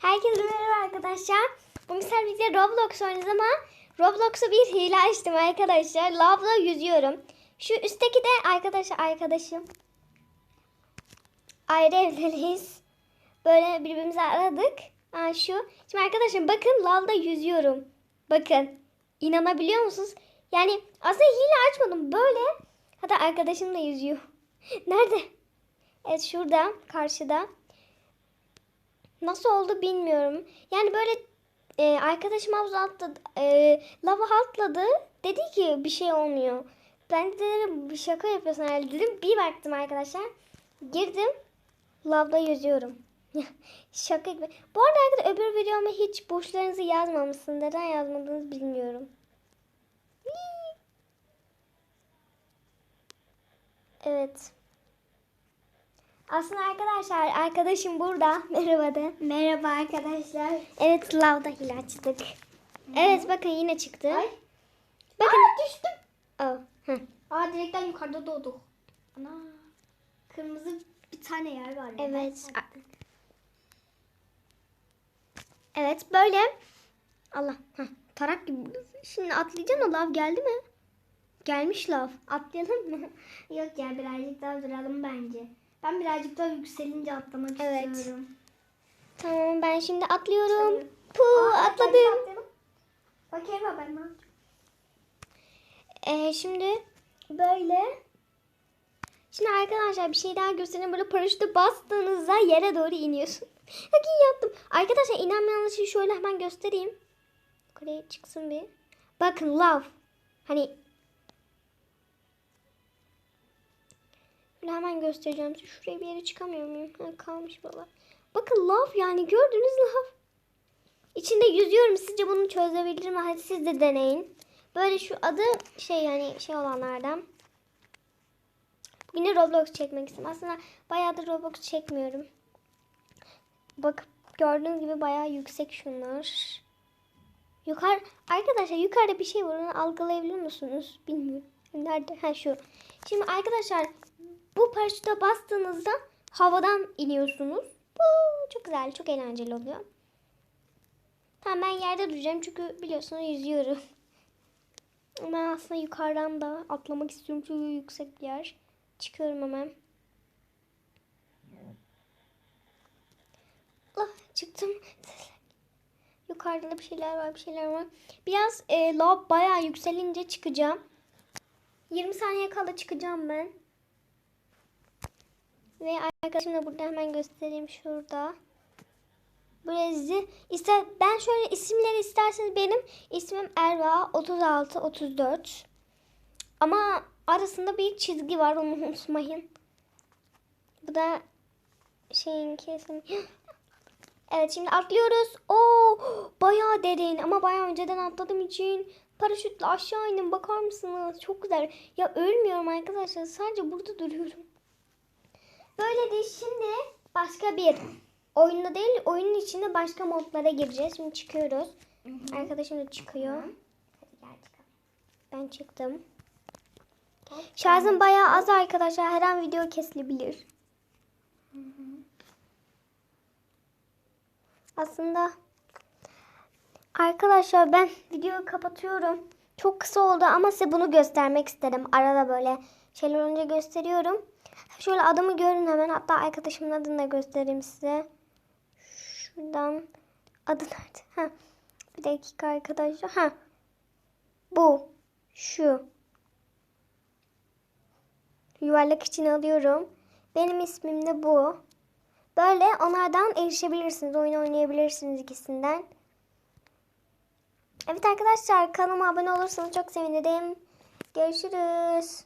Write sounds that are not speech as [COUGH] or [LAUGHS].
Herkese merhaba arkadaşlar. Bugün sizlerle birlikte Roblox oynayacağız ama Roblox'a bir hile açtım arkadaşlar. Lavla yüzüyorum. Şu üstteki de arkadaşlar arkadaşım. Ayrı evleriyiz. Böyle birbirimizi aradık. Aa, şu. Şimdi arkadaşlar bakın lavda yüzüyorum. Bakın. İnanabiliyor musunuz? Yani aslında hile açmadım. Böyle. Hatta arkadaşım da yüzüyor. [LAUGHS] Nerede? Evet şurada karşıda. Nasıl oldu bilmiyorum. Yani böyle e, arkadaşım havuza atladı. E, lava atladı. Dedi ki bir şey olmuyor. Ben de dedim bir şaka yapıyorsun herhalde dedim. Bir baktım arkadaşlar. Girdim. Lavda yüzüyorum. [LAUGHS] şaka gibi. Bu arada arkadaşlar öbür videoma hiç burçlarınızı yazmamışsınız. Neden yazmadığınızı bilmiyorum. Evet. Aslında arkadaşlar arkadaşım burada. [LAUGHS] Merhaba de. Merhaba arkadaşlar. Evet lavda hile açtık. Evet bakın yine çıktı. Ay. Bakın. Aa düştüm. Oh, hı. Aa direkten yukarıda doğduk. Ana. Kırmızı bir tane yer var. ya. Evet. Evet böyle. Allah. Heh, tarak gibi. Şimdi atlayacaksın o lav geldi mi? Gelmiş lav. Atlayalım mı? Yok ya birazcık daha duralım bence. Ben birazcık daha yükselince atlamak Evet. istiyorum. Tamam ben şimdi atlıyorum. Puu Aa, atladım. Bakayım baba ne yapacağım? Ee, şimdi böyle. Şimdi arkadaşlar bir şey daha göstereyim. Böyle paraşütü bastığınızda yere doğru iniyorsun. [LAUGHS] Bakın yaptım. Arkadaşlar inanmayanlar için şöyle hemen göstereyim. Yukarıya çıksın bir. Bakın love. Hani Şöyle hemen göstereceğim size. Şuraya bir yere çıkamıyor muyum? Ha, kalmış baba. Bakın love yani gördünüz love. İçinde yüzüyorum. Sizce bunu çözebilir mi? Hadi siz de deneyin. Böyle şu adı şey yani şey olanlardan. Yine Roblox çekmek istedim. Aslında bayağıdır Roblox çekmiyorum. Bak gördüğünüz gibi bayağı yüksek şunlar. Yukarı arkadaşlar yukarıda bir şey var. Onu algılayabilir musunuz? Bilmiyorum. Nerede? Ha şu. Şimdi arkadaşlar bu paraşüte bastığınızda havadan iniyorsunuz. Bu çok güzel, çok eğlenceli oluyor. Tamam ben yerde duracağım çünkü biliyorsunuz yüzüyorum. [LAUGHS] Ben aslında yukarıdan da atlamak istiyorum çünkü yüksek bir yer. Çıkıyorum hemen. Allah çıktım. [LAUGHS] Yukarıda da bir şeyler var bir şeyler var. Biraz e, lav bayağı yükselince çıkacağım. 20 saniye kala çıkacağım ben. Ve arkadaşım da burada hemen göstereyim şurada. Böyle zi- ister ben şöyle isimleri isterseniz benim ismim Erva 36 34. Ama arasında bir çizgi var onu unutmayın. Bu da şeyin kesin. [GASPS] Evet şimdi atlıyoruz. Oo bayağı derin ama bayağı önceden atladığım için paraşütle aşağı indim. Bakar mısınız? Çok güzel. Ya ölmüyorum arkadaşlar. Sadece burada duruyorum. Böyle de şimdi başka bir oyunda değil oyunun içinde başka modlara gireceğiz. Şimdi çıkıyoruz. Arkadaşım da çıkıyor. Hadi gel çıkalım. Ben çıktım. Şarjım bayağı az arkadaşlar. Her an video kesilebilir. Aslında arkadaşlar ben videoyu kapatıyorum. Çok kısa oldu ama size bunu göstermek istedim. Arada böyle şeyler olunca gösteriyorum. Şöyle adımı görün hemen. Hatta arkadaşımın adını da göstereyim size. Şuradan adı nerede? Ha. Bir dakika arkadaşlar. Ha. Bu. Şu. Yuvarlak için alıyorum. Benim ismim de bu. Böyle onlardan erişebilirsiniz. Oyun oynayabilirsiniz ikisinden. Evet arkadaşlar kanalıma abone olursanız çok sevinirim. Görüşürüz.